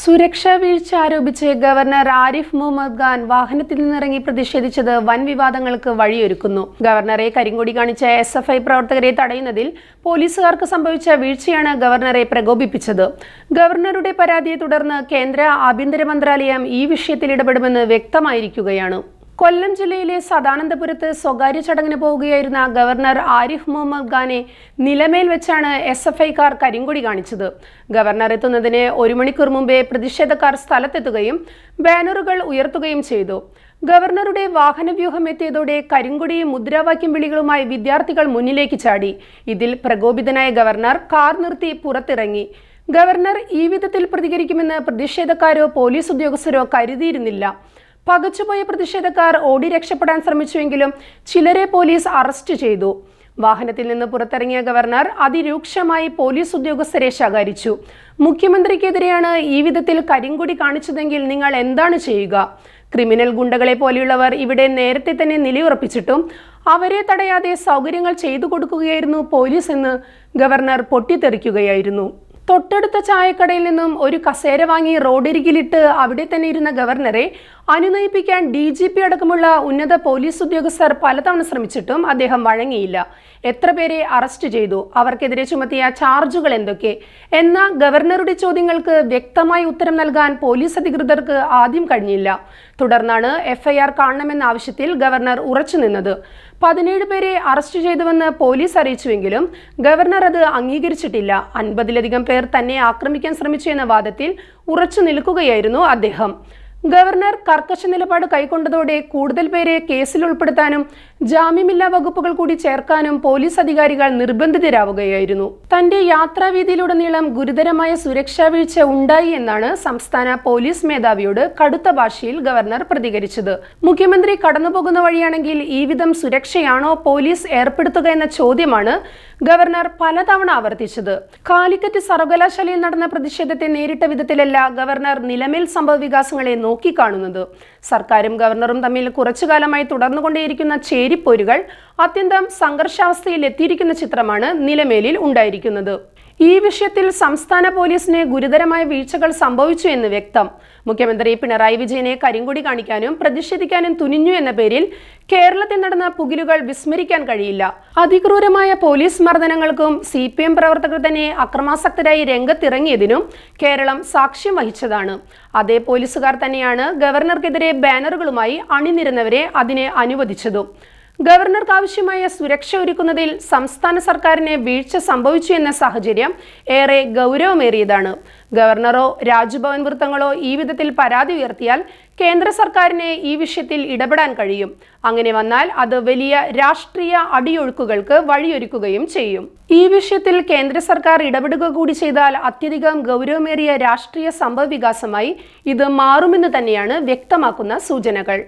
സുരക്ഷാ വീഴ്ച ആരോപിച്ച് ഗവർണർ ആരിഫ് മുഹമ്മദ് ഖാൻ വാഹനത്തിൽ നിന്നിറങ്ങി പ്രതിഷേധിച്ചത് വൻ വിവാദങ്ങൾക്ക് വഴിയൊരുക്കുന്നു. ഗവർണറെ കരിങ്കൊടി കാണിച്ച എസ് എഫ് ഐ പ്രവർത്തകരെ തടയുന്നതിൽ പോലീസുകാർക്ക് സംഭവിച്ച വീഴ്ചയാണ് ഗവർണറെ പ്രകോപിപ്പിച്ചത്. ഗവർണറുടെ പരാതിയെ തുടർന്ന് കേന്ദ്ര ആഭ്യന്തര മന്ത്രാലയം ഈ വിഷയത്തിൽ ഇടപെടുമെന്ന് വ്യക്തമായിരിക്കുകയാണ്. കൊല്ലം ജില്ലയിലെ സദാനന്ദപുരത്ത് സ്വകാര്യ ചടങ്ങിന് പോവുകയായിരുന്ന ഗവർണർ ആരിഫ് മുഹമ്മദ് ഖാനെ നിലമേൽ വെച്ചാണ് എസ് എഫ് ഐക്കാർ കരിങ്കൊടി കാണിച്ചത്. ഗവർണർ എത്തുന്നതിന് ഒരു മണിക്കൂർ മുമ്പേ പ്രതിഷേധക്കാർ സ്ഥലത്തെത്തുകയും ബാനറുകൾ ഉയർത്തുകയും ചെയ്തു. ഗവർണറുടെ വാഹനവ്യൂഹം എത്തിയതോടെ കരിങ്കൊടിയും മുദ്രാവാക്യം വിളികളുമായി വിദ്യാർത്ഥികൾ മുന്നിലേക്ക് ചാടി. ഇതിൽ പ്രകോപിതനായ ഗവർണർ കാർ നിർത്തി പുറത്തിറങ്ങി. ഗവർണർ ഈ വിധത്തിൽ പ്രതികരിക്കുമെന്ന് പ്രതിഷേധക്കാരോ പോലീസ് ഉദ്യോഗസ്ഥരോ കരുതിയിരുന്നില്ല. പകച്ചുപോയ പ്രതിഷേധക്കാർ ഓടി രക്ഷപ്പെടാൻ ശ്രമിച്ചുവെങ്കിലും ചിലരെ പോലീസ് അറസ്റ്റ് ചെയ്തു. വാഹനത്തിൽ നിന്ന് പുറത്തിറങ്ങിയ ഗവർണർ അതിരൂക്ഷമായി പോലീസ് ഉദ്യോഗസ്ഥരെ ശകാരിച്ചു. മുഖ്യമന്ത്രിക്കെതിരെയാണ് ഈ വിധത്തിൽ കരിങ്കൊടി കാണിച്ചതെങ്കിൽ നിങ്ങൾ എന്താണ് ചെയ്യുക? ക്രിമിനൽ ഗുണ്ടകളെ പോലെയുള്ളവർ ഇവിടെ നേരത്തെ തന്നെ നിലയുറപ്പിച്ചിട്ടും അവരെ തടയാതെ സൗകര്യങ്ങൾ ചെയ്തു കൊടുക്കുകയായിരുന്നു പോലീസ് എന്ന് ഗവർണർ പൊട്ടിത്തെറിക്കുകയായിരുന്നു. തൊട്ടടുത്ത ചായക്കടയിൽ നിന്നും ഒരു കസേര വാങ്ങി റോഡരികിലിട്ട് അവിടെ തന്നെ ഇരുന്ന ഗവർണറെ അനുനയിപ്പിക്കാൻ ഡി ജി പി അടക്കമുള്ള ഉന്നത പോലീസ് ഉദ്യോഗസ്ഥർ പലതവണ ശ്രമിച്ചിട്ടും അദ്ദേഹം വഴങ്ങിയില്ല. എത്ര പേരെ അറസ്റ്റ് ചെയ്തു? അവർക്കെതിരെ ചുമത്തിയ ചാർജുകൾ എന്തൊക്കെ? എന്ന ഗവർണറുടെ ചോദ്യങ്ങൾക്ക് വ്യക്തമായി ഉത്തരം നൽകാൻ പോലീസ് അധികൃതർക്ക് ആദ്യം കഴിഞ്ഞില്ല. തുടർന്നാണ് എഫ്ഐആർ കാണണമെന്ന ആവശ്യത്തിൽ ഗവർണർ ഉറച്ചു നിന്നത്. പതിനേഴ് പേരെ അറസ്റ്റ് ചെയ്തുവെന്ന് പോലീസ് അറിയിച്ചുവെങ്കിലും ഗവർണർ അത് അംഗീകരിച്ചിട്ടില്ല. അൻപതിലധികം പേർ തന്നെ ആക്രമിക്കാൻ ശ്രമിച്ചു എന്ന വാദത്തിൽ ഉറച്ചു നിൽക്കുകയായിരുന്നു അദ്ദേഹം. ഗവർണർ കർക്കശ നിലപാട് കൈക്കൊണ്ടതോടെ കൂടുതൽ പേരെ കേസിൽ ഉൾപ്പെടുത്താനും ജാമ്യമില്ലാ വകുപ്പുകൾ കൂടി ചേർക്കാനും പോലീസ് അധികാരികൾ നിർബന്ധിതരാവുകയായിരുന്നു. തന്റെ യാത്രാവീതിയിലുടനീളം ഗുരുതരമായ സുരക്ഷാ വീഴ്ച ഉണ്ടായി എന്നാണ് സംസ്ഥാന പോലീസ് മേധാവിയോട് കടുത്ത ഭാഷയിൽ ഗവർണർ പ്രതികരിച്ചത്. മുഖ്യമന്ത്രി കടന്നുപോകുന്ന വഴിയാണെങ്കിൽ ഈ വിധം സുരക്ഷയാണോ പോലീസ് ഏർപ്പെടുത്തുക എന്ന ചോദ്യമാണ് ഗവർണർ പലതവണ ആവർത്തിച്ചത്. കാലിക്കറ്റ് സർവകലാശാലയിൽ നടന്ന പ്രതിഷേധത്തെ നേരിട്ട വിധത്തിലല്ല ഗവർണർ നിലമേൽ സംഭവ വികാസങ്ങളെ നോക്കിക്കാണുന്നത്. സർക്കാരും ഗവർണറും തമ്മിൽ കുറച്ചു കാലമായി തുടർന്നുകൊണ്ടേയിരിക്കുന്ന ചേരിപ്പോരുകൾ അത്യന്തം സംഘർഷാവസ്ഥയിൽ എത്തിയിരിക്കുന്ന ചിത്രമാണ് നിലമേലിൽ ഉണ്ടായിരിക്കുന്നത്. ഈ വിഷയത്തിൽ സംസ്ഥാന പോലീസിന് ഗുരുതരമായ വീഴ്ചകൾ സംഭവിച്ചു എന്ന് വ്യക്തം. മുഖ്യമന്ത്രി പിണറായി വിജയനെ കരിങ്കൊടി കാണിക്കാനും പ്രതിഷേധിക്കാനും തുനിഞ്ഞു എന്ന പേരിൽ കേരളത്തിൽ നടന്ന പുകിലുകൾ വിസ്മരിക്കാൻ കഴിയില്ല. അതിക്രൂരമായ പോലീസ് മർദ്ദനങ്ങൾക്കും സി പി എം പ്രവർത്തകർ തന്നെ അക്രമാസക്തരായി രംഗത്തിറങ്ങിയതിനും കേരളം സാക്ഷ്യം വഹിച്ചതാണ്. അതേ പോലീസുകാർ തന്നെയാണ് ഗവർണർക്കെതിരെ ബാനറുകളുമായി അണിനിരുന്നവരെ അതിനെ അനുവദിച്ചതും. ഗവർണർക്ക് ആവശ്യമായ സുരക്ഷ ഒരുക്കുന്നതിൽ സംസ്ഥാന സർക്കാരിന് വീഴ്ച സംഭവിച്ചു എന്ന സാഹചര്യം ഏറെ ഗൗരവമേറിയതാണ്. ഗവർണറോ രാജ്ഭവൻ വൃത്തങ്ങളോ ഈ വിധത്തിൽ പരാതി ഉയർത്തിയാൽ കേന്ദ്ര സർക്കാരിന് ഈ വിഷയത്തിൽ ഇടപെടാൻ കഴിയും. അങ്ങനെ വന്നാൽ അത് വലിയ രാഷ്ട്രീയ അടിയൊഴുക്കുകൾക്ക് വഴിയൊരുക്കുകയും ചെയ്യും. ഈ വിഷയത്തിൽ കേന്ദ്ര സർക്കാർ ഇടപെടുക കൂടി ചെയ്താൽ അത്യധികം ഗൗരവമേറിയ രാഷ്ട്രീയ സംഭവ വികാസമായി ഇത് മാറുമെന്ന് തന്നെയാണ് വ്യക്തമാക്കുന്ന സൂചനകൾ.